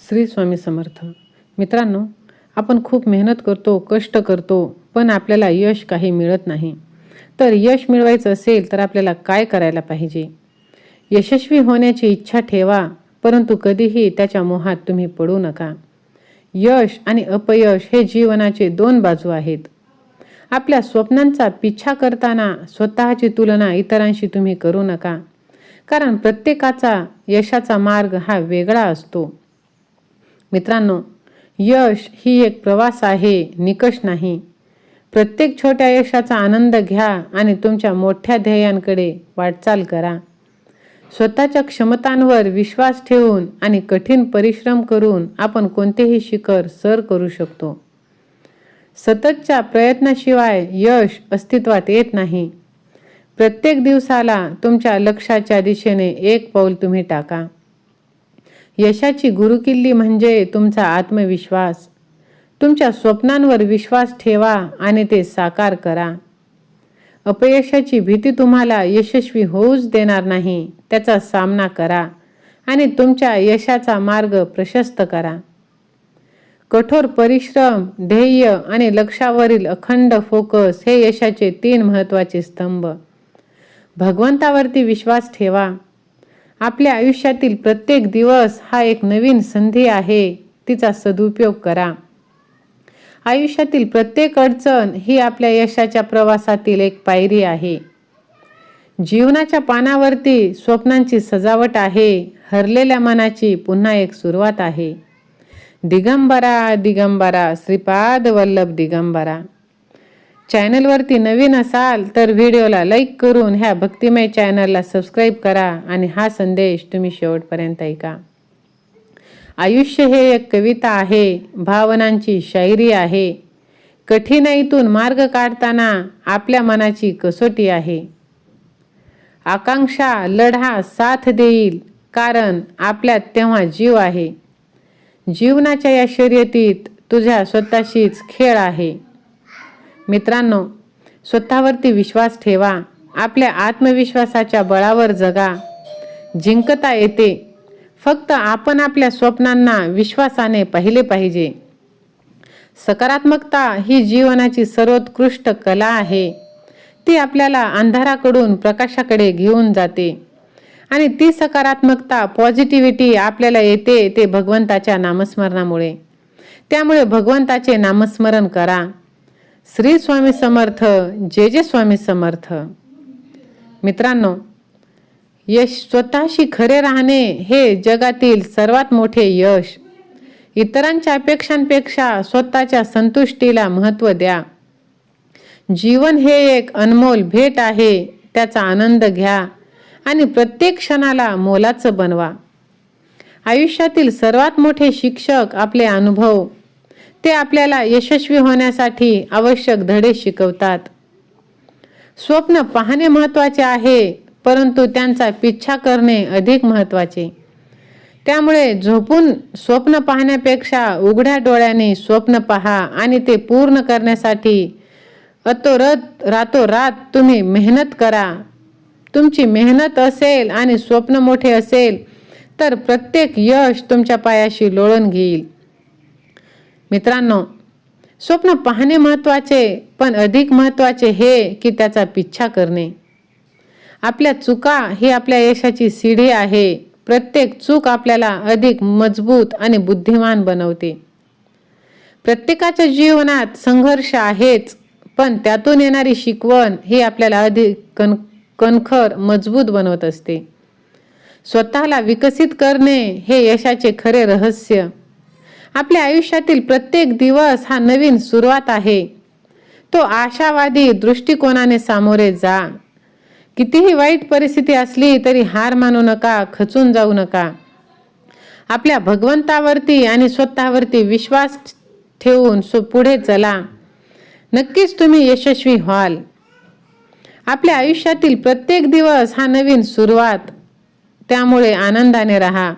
श्री स्वामी समर्थ. मित्रांनो आपण खूप मेहनत करतो कष्ट करतो पण आपल्याला यश काही मिळत नाही. तर यश मिळवायचं असेल तर आपल्याला काय करायला पाहिजे? यशस्वी होण्याची इच्छा ठेवा परंतु कधीही त्याच्या मोहात तुम्ही पडू नका. यश आणि अपयश हे जीवनाचे दोन बाजू आहेत. आपल्या स्वप्नांचा पिछा करताना स्वतःची तुलना इतरांशी तुम्ही करू नका. कारण प्रत्येकाचा यशाचा मार्ग हा वेगळा असतो. मित्रांनो यश ही एक प्रवास आहे निकष नाही. प्रत्येक छोट्या यशाचा आनंद घ्या आणि तुमच्या मोठ्या ध्येयांकडे वाटचाल करा. स्वतःच्या क्षमतांवर विश्वास ठेवून आणि कठीण परिश्रम करून आपण कोणतेही शिखर सर करू शकतो. सततच्या प्रयत्नाशिवाय यश अस्तित्वात येत नाही. प्रत्येक दिवसाला तुमच्या लक्ष्याच्या दिशेने एक पाऊल तुम्ही टाका. यशाची गुरुकिल्ली म्हणजे तुमचा आत्मविश्वास. तुमच्या स्वप्नांवर विश्वास ठेवा आणि ते साकार करा. अपयशाची भीती तुम्हाला यशस्वी होऊच देणार नाही त्याचा सामना करा आणि तुमच्या यशाचा मार्ग प्रशस्त करा. कठोर परिश्रम ध्येय आणि लक्षावरील अखंड फोकस हे यशाचे तीन महत्त्वाचे स्तंभ. भगवंतावरती विश्वास ठेवा. आपल्या आयुष्यातील प्रत्येक दिवस हा एक नवीन संधी आहे तिचा सदुपयोग करा. आयुष्यातील प्रत्येक अडचण ही आपल्या यशाच्या प्रवासातील एक पायरी आहे. जीवनाच्या पानावरती स्वप्नांची सजावट आहे हरलेल्या मनाची पुन्हा एक सुरुवात आहे. दिगंबरा दिगंबरा श्रीपाद वल्लभ दिगंबरा. चॅनलवरती नवीन असाल तर व्हिडिओला लाईक करून ह्या भक्तिमय चॅनलला सबस्क्राईब करा आणि हा संदेश तुम्ही शेवटपर्यंत ऐका. आयुष्य हे एक कविता आहे भावनांची शायरी आहे. कठीणाईतून मार्ग काढताना आपल्या मनाची कसोटी आहे. आकांक्षा लढा साथ देईल कारण आपल्यात तेव्हा जीव आहे. जीवनाच्या या शर्यतीत तुझ्या स्वतःशीच खेळ आहे. मित्रांनो स्वतःवरती विश्वास ठेवा. आपल्या आत्मविश्वासाच्या बळावर जगा. जिंकता येते. फक्त आपण आपल्या स्वप्नांना विश्वासाने पाहिले पाहिजे. सकारात्मकता ही जीवनाची सर्वोत्कृष्ट कला आहे. ती आपल्याला अंधाराकडून प्रकाशाकडे घेऊन जाते. आणि ती सकारात्मकता पॉझिटिव्हिटी आपल्याला येते ते भगवंताच्या नामस्मरणामुळे. त्यामुळे भगवंताचे नामस्मरण करा. श्री स्वामी समर्थ जे जे स्वामी समर्थ. मित्रांनो यश स्वतःशी खरे राहणे हे जगातील सर्वात मोठे यश. इतरांच्या अपेक्षांपेक्षा स्वतःच्या संतुष्टीला महत्त्व द्या. जीवन हे एक अनमोल भेट आहे त्याचा आनंद घ्या आणि प्रत्येक क्षणाला मोलाचं बनवा. आयुष्यातील सर्वात मोठे शिक्षक आपले अनुभव ते आपल्याला यशस्वी होण्यासाठी आवश्यक धडे शिकवतात. स्वप्न पाहणे महत्त्वाचे आहे परंतु त्यांचा पिच्छा करणे अधिक महत्त्वाचे. त्यामुळे झोपून स्वप्न पाहण्यापेक्षा उघड्या डोळ्याने स्वप्न पहा आणि ते पूर्ण करण्यासाठी अतोरत रातोरात तुम्ही मेहनत करा. तुमची मेहनत असेल आणि स्वप्न मोठे असेल तर प्रत्येक यश तुमच्या पायाशी लोळून घेईल. मित्रांनो स्वप्न पाहणे महत्त्वाचे पण अधिक महत्त्वाचे हे की त्याचा पिच्छा करणे. आपल्या चुका ही आपल्या यशाची सीढी आहे. प्रत्येक चूक आपल्याला अधिक मजबूत आणि बुद्धिमान बनवते. प्रत्येकाच्या जीवनात संघर्ष आहेच पण त्यातून येणारी शिकवण ही आपल्याला अधिक कण कणखर मजबूत बनवत असते. स्वतःला विकसित करणे हे यशाचे खरे रहस्य. आपल्या आयुष्यातील प्रत्येक दिवस हा नवीन सुरुवात आहे. तो आशावादी दृष्टिकोनाने सामोरे जा. कितीही वाईट परिस्थिती असली तरी हार मानू नका खचून जाऊ नका. आपल्या भगवंतावरती आणि स्वतःवरती विश्वास ठेवून सो पुढे चला. नक्कीच तुम्ही यशस्वी व्हाल. आपल्या आयुष्यातील प्रत्येक दिवस हा नवीन सुरुवात. त्यामुळे आनंदाने राहा.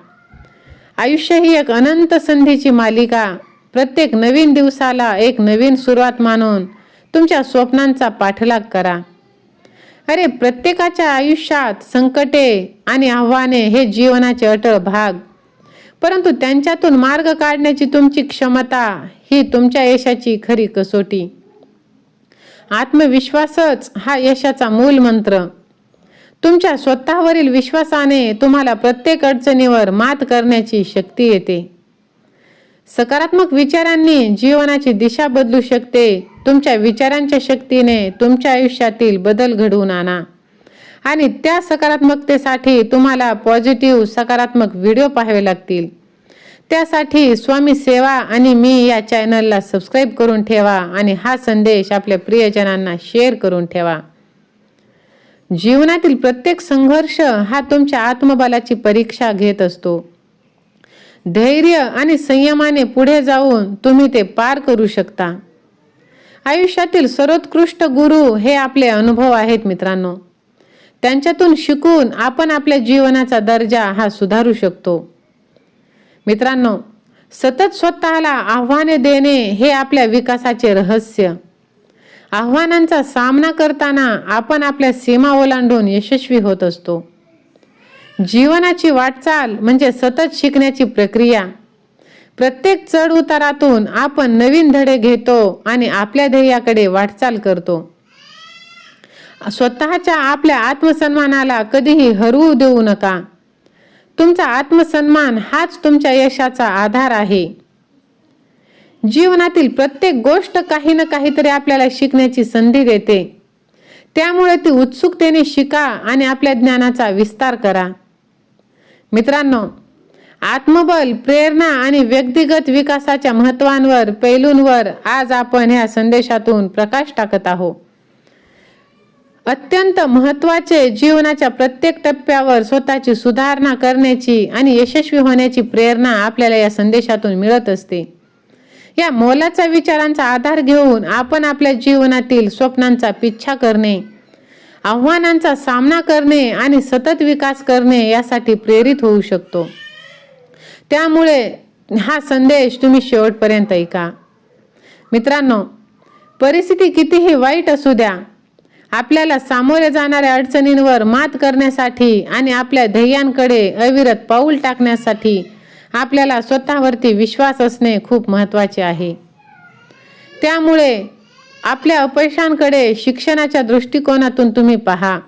आयुष्य ही एक अनंत संधीची मालिका प्रत्येक नवीन दिवसाला एक नवीन सुरुवात मानून तुमच्या स्वप्नांचा पाठलाग करा. अरे प्रत्येकाच्या आयुष्यात संकटे आणि आव्हाने हे जीवनाचे अटळ भाग. परंतु त्यांच्यातून मार्ग काढण्याची तुमची क्षमता ही तुमच्या यशाची खरी कसोटी. आत्मविश्वासच हा यशाचा मूल मंत्र तुमच्या स्वतःवरील विश्वासाने तुम्हाला प्रत्येक अडचणीवर मात करण्याची शक्ती येते. सकारात्मक विचारांनी जीवनाची दिशा बदलू शकते. तुमच्या विचारांच्या शक्तीने तुमच्या आयुष्यातील बदल घडवून आणा. आणि त्या सकारात्मकतेसाठी तुम्हाला पॉझिटिव्ह सकारात्मक व्हिडिओ पाहावे लागतील. त्यासाठी स्वामी सेवा आणि मी या चॅनलला सबस्क्राईब करून ठेवा आणि हा संदेश आपल्या प्रियजनांना शेअर करून ठेवा. जीवनातील प्रत्येक संघर्ष हा तुमच्या आत्मबलाची परीक्षा घेत असतो. धैर्य आणि संयमाने पुढे जाऊन तुम्ही ते पार करू शकता. आयुष्यातील सर्वोत्कृष्ट गुरु हे आपले अनुभव आहेत मित्रांनो. त्यांच्यातून शिकून आपण आपल्या जीवनाचा दर्जा हा सुधारू शकतो. मित्रांनो सतत स्वतःला आव्हाने देणे हे आपल्या विकासाचे रहस्य. आव्हानांचा सामना करताना आपण आपल्या सीमा ओलांडून यशस्वी होत असतो. जीवनाची वाटचाल म्हणजे सतत शिकण्याची प्रक्रिया. प्रत्येक चढ उतारातून आपण नवीन धडे घेतो आणि आपल्या ध्येयाकडे वाटचाल करतो. स्वतःच्या आपल्या आत्मसन्मानाला कधीही हरवू देऊ नका. तुमचा आत्मसन्मान हाच तुमच्या यशाचा आधार आहे. जीवनातील प्रत्येक गोष्ट काही ना काहीतरी आपल्याला शिकण्याची संधी देते. त्यामुळे ती उत्सुकतेने शिका आणि आपल्या ज्ञानाचा विस्तार करा. मित्रांनो आत्मबल प्रेरणा आणि व्यक्तिगत विकासाच्या महत्वांवर पैलूंवर आज आपण ह्या संदेशातून प्रकाश टाकत आहोत. अत्यंत महत्त्वाचे जीवनाच्या प्रत्येक टप्प्यावर स्वतःची सुधारणा करण्याची आणि यशस्वी होण्याची प्रेरणा आपल्याला या संदेशातून मिळत असते. या मोलाचा विचारांचा आधार घेऊन आपण आपल्या जीवनातील स्वप्नांचा पिच्छा करणे आव्हानांचा सामना करणे आणि सतत विकास करणे यासाठी प्रेरित होऊ शकतो. त्यामुळे हा संदेश तुम्ही शेवटपर्यंत ऐका. मित्रांनो परिस्थिती कितीही वाईट असू द्या आपल्याला सामोरे जाणाऱ्या अडचणींवर मात करण्यासाठी आणि आपल्या ध्येयांकडे अविरत पाऊल टाकण्यासाठी आपल्याला स्वतःवरती विश्वास असणे खूप महत्त्वाचे आहे. त्यामुळे आपल्या अपयशांकडे शिक्षणाच्या दृष्टिकोनातून तुम्ही पहा.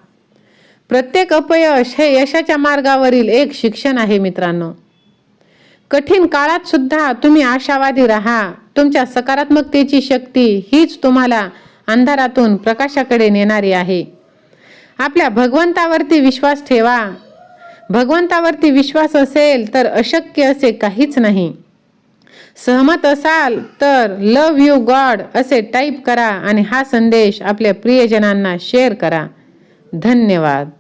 प्रत्येक अपयश हे यशाच्या मार्गावरील एक शिक्षण आहे मित्रांनो. कठीण काळात सुद्धा तुम्ही आशावादी राहा. तुमच्या सकारात्मकतेची शक्ती हीच तुम्हाला अंधारातून प्रकाशाकडे नेणारी आहे. आपल्या भगवंतावरती विश्वास ठेवा. भगवंतावरती विश्वास असेल तर अशक्य असे काहीच नाही. सहमत असाल तर लव यू गॉड असे टाईप करा आणि हा संदेश आपल्या प्रियजनांना शेअर करा. धन्यवाद.